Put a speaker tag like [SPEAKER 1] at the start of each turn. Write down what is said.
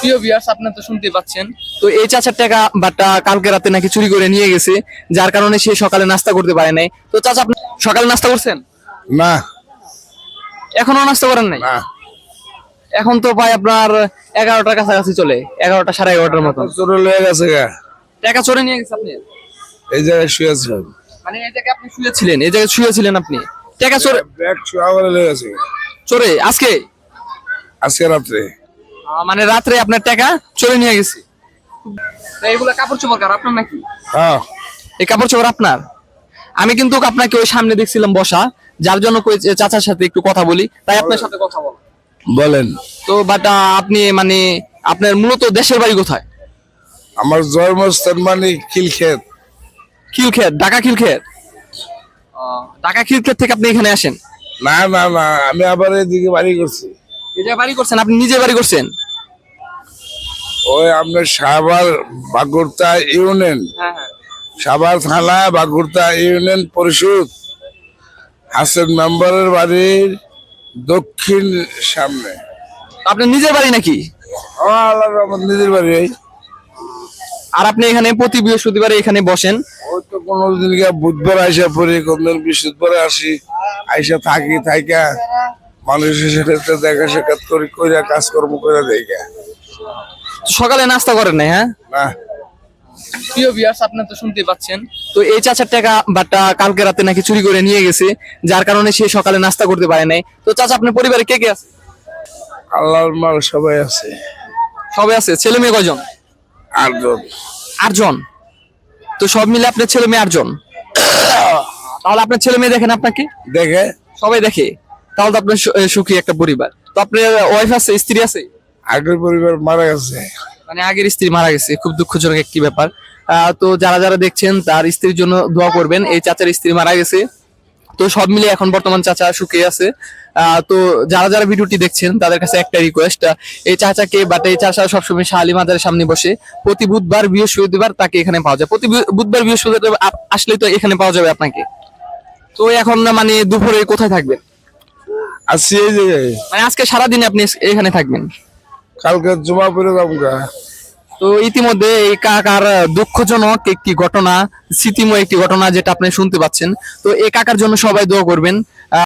[SPEAKER 1] প্রিয় ভিউয়ার্স আপনারা তো শুনতে পাচ্ছেন। তো এই চাচার টাকা বাট্টা কালকে রাতে নাকি চুরি করে নিয়ে গেছে যার কারণে সে সকালে নাস্তা করতে পারে নাই। তো চাচা আপনি সকালে নাস্তা করছেন?
[SPEAKER 2] না।
[SPEAKER 1] এখনও নাস্তা করেন নাই?
[SPEAKER 2] না।
[SPEAKER 1] এখন তো প্রায় আপনার এগারোটার কাছাকাছি চলে এগারোটা সাড়ে এগারোটার মতন।
[SPEAKER 2] চোরে লয়ে গেছে গা।
[SPEAKER 1] টাকা চোরে নিয়ে গেছে আপনি?
[SPEAKER 2] এই জায়গায় শুয়েছিলাম
[SPEAKER 1] মানে এই জায়গায় আপনি শুয়েছিলেন এই জায়গায় শুয়েছিলেন আপনি। টাকা চোরে
[SPEAKER 2] ব্যাগ শুয়া করে লয়ে গেছে
[SPEAKER 1] চোরে? আজকে?
[SPEAKER 2] আজকে রাত্রে।
[SPEAKER 1] মানে রাত্রে আপনার টাকা চলে নিয়ে গেছে। কাপড় চোপড় কার? আপনার নাকি?
[SPEAKER 2] হ্যাঁ।
[SPEAKER 1] এই কাপড় চোপড় আপনার? আমি কিন্তু আপনাকে ওই সামনে দেখছিলাম বসা যার জন্য চাচার সাথে একটু কথা বলি। তাই আপনার সাথে কথা বল।
[SPEAKER 2] বলেন।
[SPEAKER 1] তো বাট আপনি মানে আপনার মূলত দেশের বাড়ি কোথায়?
[SPEAKER 2] আমার জন্মস্থান মানে খিলক্ষেত।
[SPEAKER 1] খিলক্ষেত ঢাকা খিলক্ষেত? ঢাকা খিলক্ষেত থেকে আপনি এখানে আসেন?
[SPEAKER 2] না না না আমি আবার এদিকে বাড়ি করছি।
[SPEAKER 1] এই বাড়ি করছেন আপনি নিজে বাড়ি করছেন?
[SPEAKER 2] ওই আপনার বাগুরতা ইউনিয়ন।
[SPEAKER 1] হ্যাঁ হ্যাঁ।
[SPEAKER 2] সাবার থানা বাগুরতা ইউনিয়ন পরিষদ। হাসেন মেম্বারের বাড়ির দক্ষিণ সামনে।
[SPEAKER 1] আপনার নিজের বাড়ি নাকি?
[SPEAKER 2] আমার নিজের বাড়ি
[SPEAKER 1] আর আপনি এখানে প্রতি বৃহস্পতিবার এখানে বসেন?
[SPEAKER 2] ওই তো কোনোদিন বুধবার আইসা পড়ি কোনদিন বৃহস্পতিবার আসি আইসা থাকি থাইকা। মানুষের সাথে দেখা সাক্ষাৎ করি কইরা কাজকর্ম করে দেখা
[SPEAKER 1] সকালে নাস্তা করেন না হ্যাঁ?
[SPEAKER 2] না।
[SPEAKER 1] প্রিয় ভিউয়ার্স আপনারা তো শুনতে পাচ্ছেন। তো এই চাচার টাকা বাট্টা কালকে রাতে নাকি চুরি করে নিয়ে গেছে যার কারণে সে সকালে নাস্তা করতে পারে নাই। তো চাচা আপনার পরিবারে কে কে আছে?
[SPEAKER 2] আল্লাহর মাল সবাই আছে।
[SPEAKER 1] সবাই আছে ছেলে মেয়ে কয়জন?
[SPEAKER 2] আটজন।
[SPEAKER 1] আটজন। তো সব মিলে আপনার ছেলে মেয়ে আটজন। তাহলে আপনার ছেলে মেয়ে দেখেন আপনাকে?
[SPEAKER 2] দেখে?
[SPEAKER 1] সবাই দেখে? তাহলে তো আপনার সুখী একটা পরিবার। তো আপনার ওয়াইফ আছে স্ত্রী আছে?
[SPEAKER 2] আগের পরিবার মারা গেছে।
[SPEAKER 1] মানে আগের স্ত্রী মারা গেছে খুব দুঃখজনক একটি ব্যাপার। তো যারা যারা দেখছেন তার স্ত্রীর জন্য দোয়া করবেন এই চাচার স্ত্রী মারা গেছে। তো সব মিলে এখন বর্তমান চাচা সুখে আছে। তো যারা যারা ভিডিওটি দেখছেন তাদের কাছে একটা রিকোয়েস্ট এই চাচাকে বাট এই চাচা সবসময় শালি মাজারের সামনে বসে প্রতি বুধবার বৃহস্পতিবার তাকে এখানে পাওয়া যায়। প্রতি বুধবার বৃহস্পতিবার আসলে তো এখানে পাওয়া যাবে আপনাকে। তো এখন না মানে দুপুরে কোথায় থাকবেন?
[SPEAKER 2] আসছি এই জায়গায়।
[SPEAKER 1] মানে আজকে সারাদিন আপনি এখানে থাকবেন?
[SPEAKER 2] কালকে জমা পড়ে যাব
[SPEAKER 1] তো ইতিমধ্যে এই কাকার দুঃখজনক একটি ঘটনা স্মৃতিময় একটি ঘটনা যেটা আপনি শুনতে পাচ্ছেন। তো এই কাকার জন্য সবাই দোয়া করবেন।